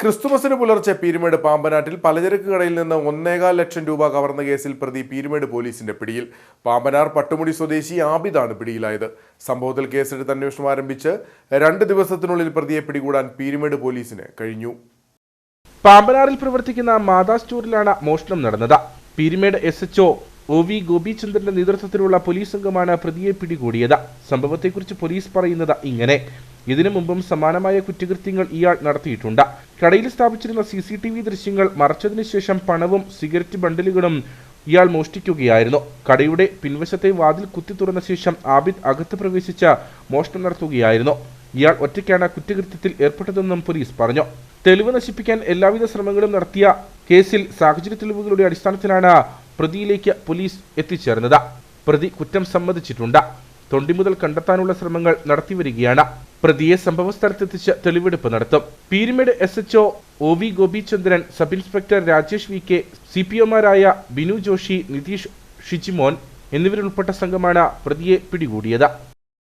ക്രിസ്തുമസിന് പുലർച്ചെ പീരുമേട് പാമ്പനാട്ടിൽ പലചരക്ക് കടയിൽ നിന്ന് ഒന്നേകാൽ ലക്ഷം രൂപ കവർന്ന കേസിൽ പ്രതി പീരുമേട് പോലീസിന്റെ പിടിയിൽ. പാമ്പനാർ പട്ടുമുടി സ്വദേശി ആബിദാണ് പിടിയിലായത്. സംഭവത്തിൽ കേസെടുത്ത് അന്വേഷണം ആരംഭിച്ച് രണ്ട് ദിവസത്തിനുള്ളിൽ പ്രതിയെ പിടികൂടാൻ പീരുമേട് പോലീസിന് കഴിഞ്ഞു. പാമ്പനാറിൽ പ്രവർത്തിക്കുന്ന മാതാ സ്റ്റോറിലാണ് മോഷണം നടന്നത്. Peermade S H O V ഗോപിചന്ദ്രന്റെ നേതൃത്വത്തിലുള്ള പോലീസ് സംഘമാണ് പ്രതിയെ പിടികൂടിയത്. സംഭവത്തെക്കുറിച്ച് പോലീസ് പറയുന്നത് ഇങ്ങനെ. ഇതിനു മുമ്പും സമാനമായ കുറ്റകൃത്യങ്ങൾ ഇയാൾ നടത്തിയിട്ടുണ്ട്. കടയിൽ സ്ഥാപിച്ചിരുന്ന സി സി ടി വി ദൃശ്യങ്ങൾ മറച്ചതിനു ശേഷം പണവും സിഗരറ്റ് ബണ്ടിലുകളും ഇയാൾ മോഷ്ടിക്കുകയായിരുന്നു. കടയുടെ പിൻവശത്തെ വാതിൽ കുത്തി തുറന്ന ശേഷം ആബിദ് അകത്ത് പ്രവേശിച്ച മോഷണം നടത്തുകയായിരുന്നു. ഇയാൾ ഒറ്റയ്ക്കാണ് കുറ്റകൃത്യത്തിൽ ഏർപ്പെട്ടതെന്നും പോലീസ് പറഞ്ഞു. തെളിവ് നശിപ്പിക്കാൻ എല്ലാവിധ ശ്രമങ്ങളും നടത്തിയ കേസിൽ സാഹചര്യ തെളിവുകളുടെ അടിസ്ഥാനത്തിലാണ് പ്രതിയിലേക്ക് പോലീസ് എത്തിച്ചേർന്നത്. പ്രതി കുറ്റം സമ്മതിച്ചിട്ടുണ്ട്. തൊണ്ടി മുതൽ കണ്ടെത്താനുള്ള ശ്രമങ്ങൾ നടത്തിവരികയാണ്. പ്രതിയെ സംഭവസ്ഥലത്തെത്തിച്ച് തെളിവെടുപ്പ് നടത്തും. Peermade S H O V Gopichandran sub inspector Rajesh V K C P ഒമാരായ Binu Joshi Nitheesh Shijimon എന്നിവരുൾപ്പെട്ട സംഘമാണ് പ്രതിയെ പിടികൂടിയത്.